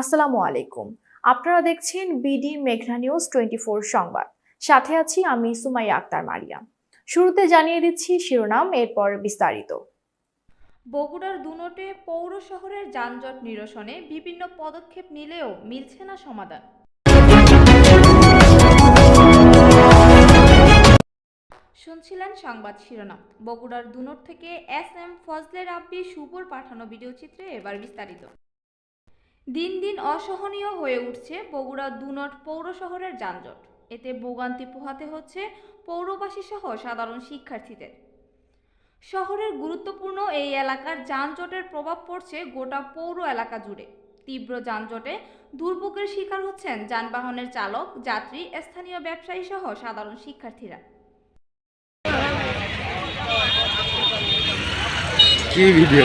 আসসালামু আলাইকুম। আপনারা দেখছেন বিডি মেঘনা নিউজ টোয়েন্টি সংবাদ। সাথে আছি আমি সুমাইয়া আক্তার মারিয়া। শুরুতে জানিয়ে দিচ্ছি শিরোনাম, এরপর বিস্তারিত। বগুড়ার দুনোটে পৌর শহরের যানজট নিরসনে বিভিন্ন পদক্ষেপ নিলেও মিলছে না সমাধান। শুনছিলেন সংবাদ শিরোনাম। বগুড়ার দুনোট থেকে এস এম ফজলে রাব্বি শুভর পাঠানো ভিডিও চিত্রে এবার বিস্তারিত। দিন দিন অসহনীয় হয়ে উঠছে বগুড়া দুনট পৌর শহরের যানজট। এতে ভোগান্তি পোহাতে হচ্ছে পৌরবাসী সহ সাধারণ শিক্ষার্থীদের। শহরের গুরুত্বপূর্ণ এই এলাকার যানজটের প্রভাব পড়ছে গোটা পৌর এলাকা জুড়ে। তীব্র যানজটে দুর্ভোগের শিকার হচ্ছেন যানবাহনের চালক, যাত্রী, স্থানীয় ব্যবসায়ী সহ সাধারণ শিক্ষার্থীরা। কি ভিডিও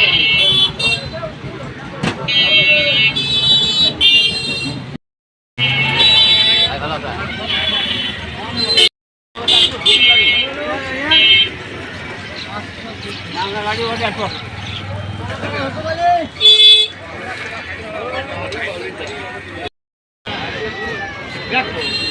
করি